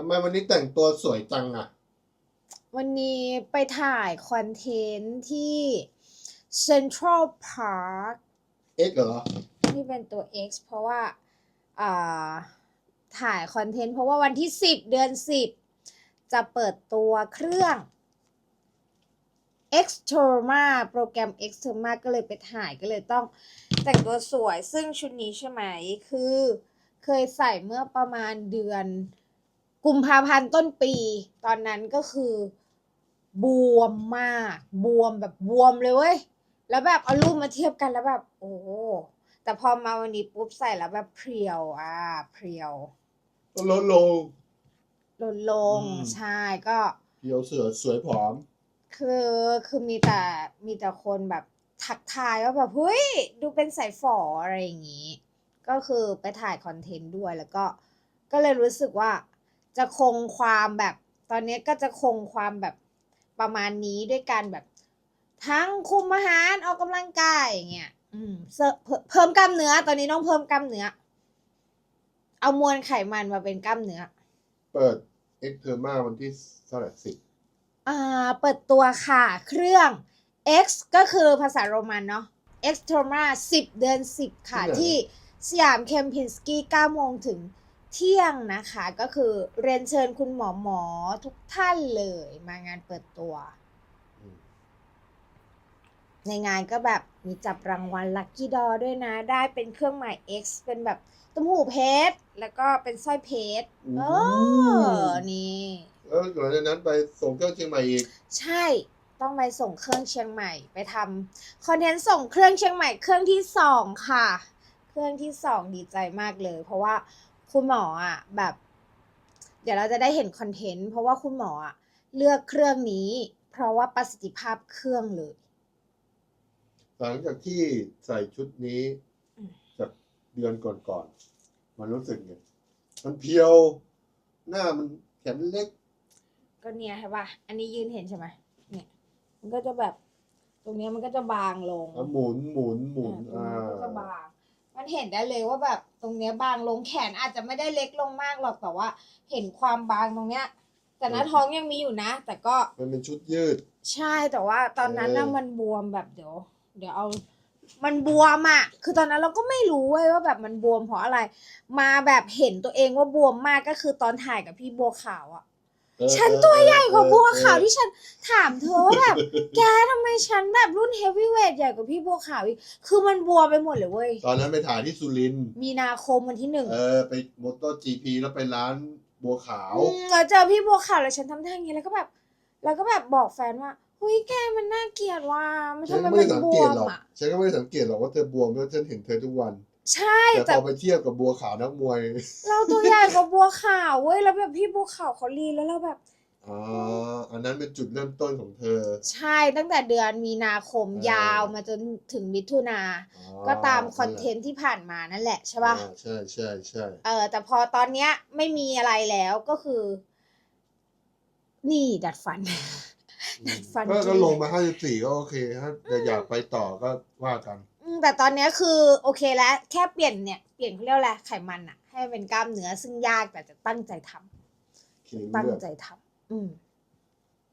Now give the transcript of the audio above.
ทำไมวันนี้แต่งตัวสวยจังอะ วันนี้ไปถ่ายคอนเทนต์ที่ Central Park เอ็กเหรอที่เป็นตัว X เพราะว่าอ่าถ่ายคอนเทนต์เพราะว่าวันที่ 10 เดือน 10 จะเปิดตัวเครื่อง Xterma โปรแกรม Xterma ก็เลยไปถ่ายก็เลยต้องแต่งตัวสวยซึ่งชุดนี้ใช่ไหม คือเคยใส่เมื่อประมาณเดือน กุมภาพันธ์ต้นปี ตอนนั้นก็คือบวมมาก บวมแบบบวมเลยเว้ย แล้วแบบเอารูปมาเทียบกันแล้วแบบ โอ้โหแต่พอมาวันนี้ปุ๊บใส่แล้วแบบเพรียว อ่า เพรียวก็ลดลงลดลงอืมใช่ก็เพียวเสือสวยผอม คือคือมีแต่มีแต่คนแบบทักทายว่าแบบเฮ้ยดูเป็นสายฝออะไรอย่างนี้ ก็คือไปถ่ายคอนเทนต์ด้วยแล้วก็ก็เลยรู้สึกว่า จะคงความแบบ ตอนนี้ก็จะคงความแบบประมาณนี้ด้วยการแบบ ทั้งคุมอาหารออกกำลังกายอย่างเงี้ยอืมเสริมเพิ่มเพิ่มกล้ามเนื้อ ตอนนี้ต้องเพิ่มกล้ามเนื้อ เอามวลไขมันมาเป็นกล้ามเนื้อ เปิดเอ็กเทอร์มาวันที่เท่าไหร่สิบอ่า เปิดตัวค่ะ เครื่อง X ก็คือภาษาโรมันเนาะ X t o r m a 10 เดือน 10 ค่ะที่สยามเคมพินสกี้9โมงถึง เที่ยงนะคะก็คือเรียนเชิญคุณหมอหมอทุกท่านเลยมางานเปิดตัว ในงานก็แบบมีจับรางวัลลั c กี้ดอด้วยนะ ได้เป็นเครื่องหมาย X เป็นแบบตุ้มหูเพชร แล้วก็เป็นสร้อยเพชรเออนี่ แล้วหลังจากนั้นไปส่งเครื่องเชียงใหม่อีก ใช่ต้องไปส่งเครื่องเชียงใหม่ไปทำคอนเทนต์ส่งเครื่องเชียงใหม่เครื่องที่สองค่ะ เครื่องที่สองดีใจมากเลย เพราะว่า คุณหมออะแบบ เดี๋ยวเราจะได้เห็นคอนเทนต์เพราะว่าคุณหมออะเลือกเครื่องนี้ เพราะว่าประสิทธิภาพเครื่องเลย หลังจากที่ใส่ชุดนี้อืมจากเดือนก่อนๆมันรู้สึกไงมันเพียว หน้ามันแขนเล็ก ก็เนี่ยใช่ป่ะอันนี้ยืนเห็นใช่ไหมเนี่ย มันก็จะแบบ ตรงเนี้ยมันก็จะบางลงอะหมุนหมุนหมุนอ่า อ่าตรงนี้ก็จะบาง มันเห็นได้เลยว่าแบบตรงเนี้ยบางลงแขนอาจจะไม่ได้เล็กลงมากหรอกแต่ว่า เห็นความบางตรงเนี้ย แต่หน้าท้องยังมีอยู่นะ แต่ก็มันเป็นชุดยืด ใช่แต่ว่าตอนนั้นน่ะเออมันบวมแบบเดี๋ยว เดี๋ยวเอา มันบวมอะ คือตอนนั้นเราก็ไม่รู้เว้ยว่าแบบมันบวมเพราะอะไร มาแบบเห็นตัวเองว่าบวมมากก็คือตอนถ่ายกับพี่บัวขาวอะเออ ฉันเออตัวใหญ่กว่าเออบัวขาวเออที่ฉันถามเธอว่าแบบ แกทำไมฉันแบบรุ่นเฮฟวีเวทใหญ่กว่าพี่บัวขาวอีก คือมันบวมไปหมดเลยเว้ย ตอนนั้นไปถ่ายที่สุรินทร์มีนาคมวันที่หนึ่งเออไปมอเตอร์จีพีแล้วไปร้านบัวขาวอืมแล้วเจอพี่บัวขาวแล้วฉันทำท่าอย่างเงี้ยแล้วก็แบบ แล้วก็แบบบอกแฟนว่าเฮ้ยแกมันน่าเกลียดว่ะมันฉันทำไมก็ไม่มัได้นสังบเกวตมหรอกอะฉันก็ไม่ได้สังเกตหรอกว่าเธอบวมเพราะฉันเห็นเธอทุกวัน ใช่แต่แต่พอไปเทียบกับบัวขาวนักมวยเราตัวใหญ่กว่าบัวขาวเว้ยแล้วแบบพี่บัวขาวเขาลีนแล้วเราแบบ อ๋ออันนั้นเป็นจุดเริ่มต้นของเธอใช่ตั้งแต่เดือนมีนาคมเออยาวมาจนถึงมิถุนา อ๋อก็ตามคอนเทนต์ที่ผ่านมานั่นแหละใช่ป่ะ อ่าใช่ใช่ใช่เออ แต่พอตอนเนี้ยไม่มีอะไรแล้วก็คือ นี่ดัดฟันอืมฟันก็จริงก็ลงมาห้าสิบสี่ก็โอเคถ้าอยากไปต่อก็ว่ากันอืม แต่ตอนเนี้ยคือโอเคแล้วแค่เปลี่ยนเนี่ยเปลี่ยนเขาเรียกว่าอะไรไขมันอะให้เป็นกล้ามเนื้อซึ่งยากแต่จะตั้งใจทำเขียงตั้งเลือดใจทำอืม